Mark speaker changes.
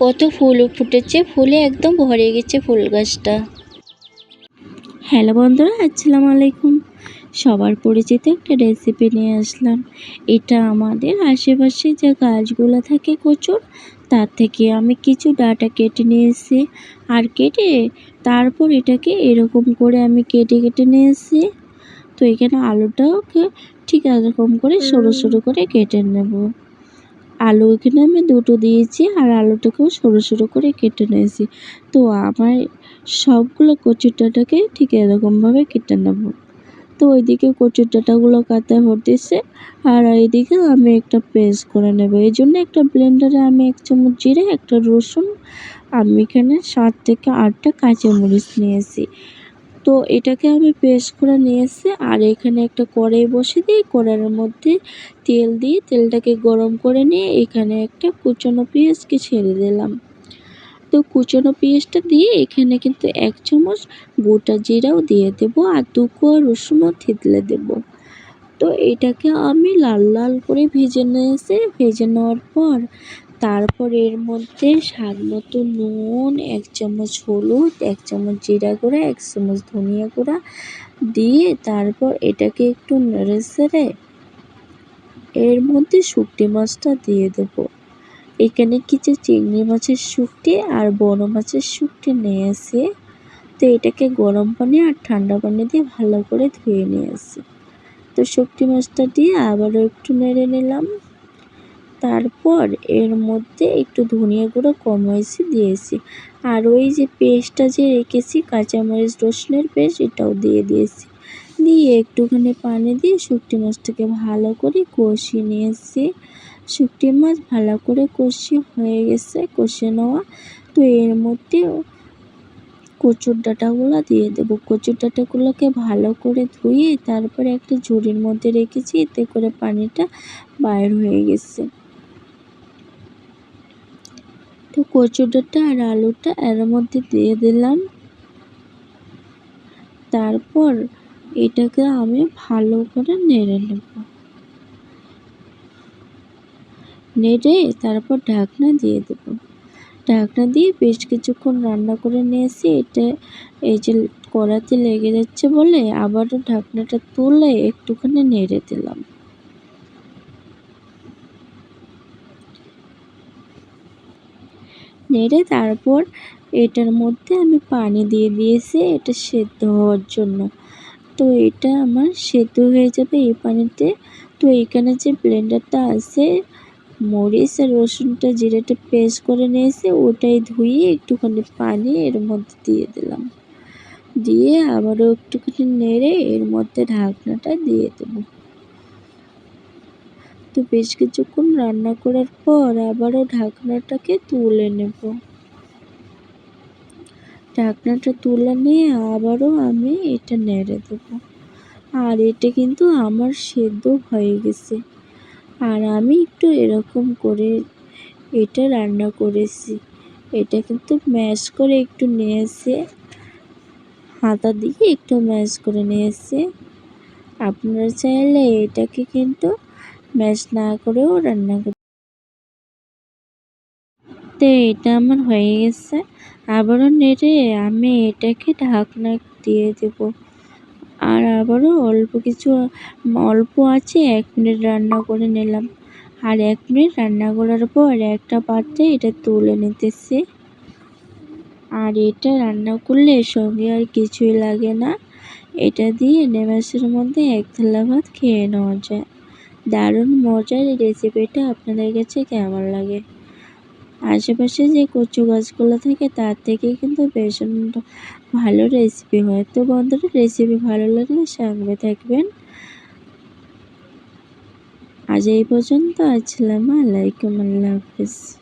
Speaker 1: কত ফুল ফুটেছে, ফুলে একদম ভরে গেছে ফুল গাছটা। হ্যালো বন্ধুরা, আসসালামু আলাইকুম। সবার পরিচিত একটা রেসিপি নিয়ে আসলাম। এটা আমাদের আশেপাশে যে গাছগুলো থাকে কচুর, তার থেকে আমি কিছু ডাটা কেটে নিয়েছি। আর কেটে তারপর এটাকে এরকম করে আমি কেটে কেটে নিয়েছি। তো এখানে আলুটাকে ঠিক এরকম করে সরু সরু করে কেটে নেব। আলু এখানে আমি দুটো দিয়েছি আর আলুটাকেও সরু সরু করে কেটে নিয়েছি। তো আমার সবগুলো কচুর ডাঁটাকে ঠিক এরকমভাবে কেটে নেব। তো ওইদিকে কচুর ডাঁটাগুলো কাটা হতেছে আর এইদিকে আমি একটা পেস্ট করে নেব। এই জন্য একটা ব্লেন্ডারে আমি এক চামচ জিরে, একটা রসুন, আমি এখানে সাত থেকে আটটা কাঁচামরিচ নিয়েছি। তো এটাকে আমি পেস্ট করে নিয়ে এসে আর এখানে একটা কড়াই বসে দিই। কড়াইয়ের মধ্যে তেল দিয়ে তেলটাকে গরম করে নিয়ে এখানে একটা কুচানো পেঁয়াজকে ছেড়ে দিলাম। তো কুচানো পেঁয়াজটা দিয়ে এখানে কিন্তু এক চামচ গোটা জিরাও দিয়ে দেব আর দু কোয়া রসুনও থেতলে দেব। তো এটাকে আমি লাল লাল করে ভেজে নিয়েছি। ভেজে নেওয়ার পর তারপর এর মধ্যে স্বাদ মতো নুন, এক চামচ হলুদ, এক চামচ জিরা গুঁড়া, এক চামচ ধনিয়া গুঁড়া দিয়ে তারপর এটাকে একটু নেড়ে সেড়ে এর মধ্যে শুকটি মাছটা দিয়ে দেব। এখানে কিছু চিংড়ি মাছের শুকটি আর বড় মাছের শুকটি নিয়েছি। তো এটাকে গরম পানি আর ঠান্ডা পানি দিয়ে ভালো করে ধুয়ে নিয়েছি। তো শুকটি মাছটা দিয়ে আবারও একটু নেড়ে নিলাম। তারপর এর মধ্যে একটু ধনিয়া গুঁড়ো কম হয়েছে দিয়েছি। আর ওই যে পেস্টটা যে রেখেছি, কাঁচামরিচ রসুনের পেস্ট, এটাও দিয়ে দিয়েছি। দিয়ে একটুখানি পানি দিয়ে শুকটি মাছটাকে ভালো করে কষিয়ে নিয়েছি। শুকটি মাছ ভালো করে কষিয়ে হয়ে গেছে কষে নেওয়া। তো এর মধ্যে কচুর ডাঁটাগুলো দিয়ে দেবো। কচুর ডাঁটাগুলোকে ভালো করে ধুয়ে তারপরে একটা ঝুড়ির মধ্যে রেখেছি, এতে করে পানিটা বাইর হয়ে গেছে। তো কচুর ডাঁটা আর আলুটা এর মধ্যে দিয়ে দিলাম। তারপর এটাকে আমি ভালো করে নেড়ে নেব। নেড়ে তারপর ঢাকনা দিয়ে দেব। ঢাকনা দিয়ে বেশ কিছুক্ষণ রান্না করে নিয়েছি। এটা এই যে কড়াতে লেগে যাচ্ছে বলে আবারও ঢাকনাটা তুলে একটুখানি নেড়ে দিলাম। নেড়ে তারপর এটার মধ্যে আমি পানি দিয়ে দিয়েছি, এটা সেদ্ধ হওয়ার জন্য। তো এটা আমার সেদ্ধ হয়ে যাবে এই পানিতে। তো এখানে যে ব্লেন্ডারটা আছে, মরিচ আর রসুনটা জিরেটা পেস্ট করে নিয়েছে, ওটাই ধুয়ে একটুখানি পানি এর মধ্যে দিয়ে দিলাম। দিয়ে আবারও একটুখানি নেড়ে এর মধ্যে ঢাকনাটা দিয়ে দেবো। তো বেশ কিছুক্ষণ রান্না করার পর আবারও ঢাকনাটাকে তুলে নেব। ঢাকনাটা তুলে নিয়ে আবারও আমি এটা নেড়ে দেব। আর এটা কিন্তু আমার সেদ্ধ হয়ে গেছে। আর আমি একটু এরকম করে এটা রান্না করেছি। এটা কিন্তু ম্যাশ করে একটু নিয়েছে। হাতা দিয়ে একটু ম্যাশ করে নিয়েছে। আপনারা চাইলে এটাকে কিন্তু ম্যাশ না করেও রান্না করতে তো, এটা আমার হয়ে গেছে। আবারও নেড়ে আমি এটাকে ঢাকনা দিয়ে দেব। আর আবারও অল্প কিছু, অল্প আছে, এক মিনিট রান্না করে নিলাম। আর এক মিনিট রান্না করার পর একটা পাত্রে এটা তুলে নিতেছি। আর এটা রান্না করলে সঙ্গে আর কিছুই লাগে না। এটা দিয়ে নেমাসের মধ্যে এক থালা ভাত খেয়ে নেওয়া যায়। দারুণ মজার এই রেসিপিটা আপনাদের কাছে কেমন লাগে? আশেপাশে যে কচু গাছগুলো থাকে, তার থেকে কিন্তু ভীষণ ভালো রেসিপি হয়। তো বন্ধুরা, রেসিপি ভালো লাগলে সঙ্গে থাকবেন। আজ এই পর্যন্ত, আসসালামু আলাইকুম, আল্লাহ হাফিজ।